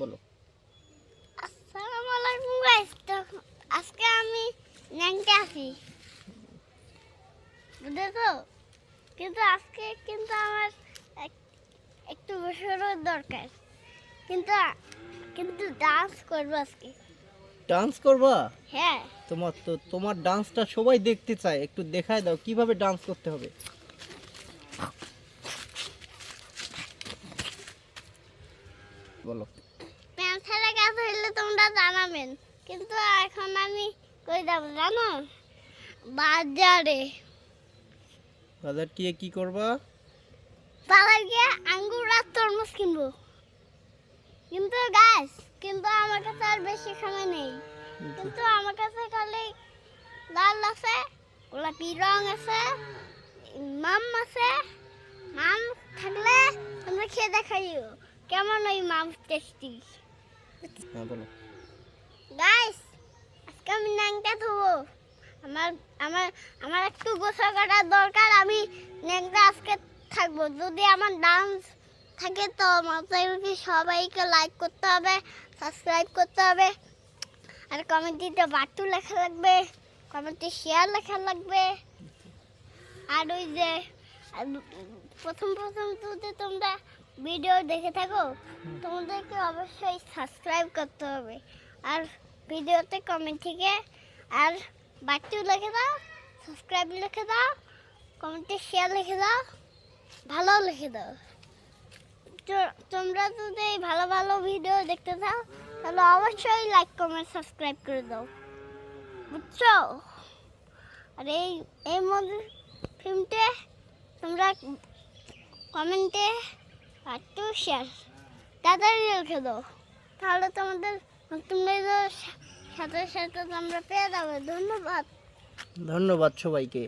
বলো। আসসালামু আলাইকুম গাইস আজকে আমি ন্যাংটা আছি। বুঝেছ? কিন্তু আজকে কিন্তু আমার একটু বসারও দরকার। কিন্তু কিন্তু ডান্স করব আজকে। ডান্স করবা? হ্যাঁ। তোমার তো তোমার ডান্সটা সবাই দেখতে চায়। একটু দেখায় দাও কীভাবে ডান্স করতে হবে? বলো। ছাড়া কাজ হইলে তোমরা জানাবেন। কিন্তু এখন আমি কই যাব জানো? বাজারে। বাজার গিয়ে কি করবা? বাজার গিয়ে আঙ্গুর আর তরমুজ কিনবো। কিন্তু গাছ কিন্তু আমার কাছে আর বেশি সময় নেই। কিন্তু আমার কাছে খালি লাল আছে গোলাপি রং আছে মাম আছে। মাম থাকলে তোমরা খেয়ে দেখাইও। কেমন ওই মাম টেস্টি হ্যাঁ বলো। গাইস আজকে আমি ন্যাংটা ধোবো। আমার আমার আমার একটু গোসল করার দরকার, আমি ন্যাংটা আজকে থাকব। যদি আমার ডান্স থাকে তো আমাদেরকে সবাইকে লাইক করতে হবে সাবস্ক্রাইব করতে হবে, আর কমেন্টিতে বাট্টু লেখা লাগবে, কমেন্টে শেয়ার লেখা লাগবে। আর ওই যে প্রথম প্রথম যদি তোমরা ভিডিও দেখে থাকো, তোমাদেরকে অবশ্যই সাবস্ক্রাইব করতে হবে। আর ভিডিওতে কমেন্ট থেকে আর বাট্টু লিখে দাও সাবস্ক্রাইব লিখে দাও কমেন্টে শেয়ার লিখে দাও ভালো লিখে দাও। তোমরা যদি ভালো ভালো ভিডিও দেখতে চাও, তাহলে অবশ্যই লাইক কমেন্ট সাবস্ক্রাইব করে দাও। বুঝছ? আর এই এই মধ্যে ফিল্মতে তোমরা কমেন্টে একটু শেয়ার তাড়াতাড়ি লিখে দাও। তাহলে তোমাদের নতুন সাথে সাথে তোমরা পেয়ে যাবে। ধন্যবাদ। ধন্যবাদ সবাইকে।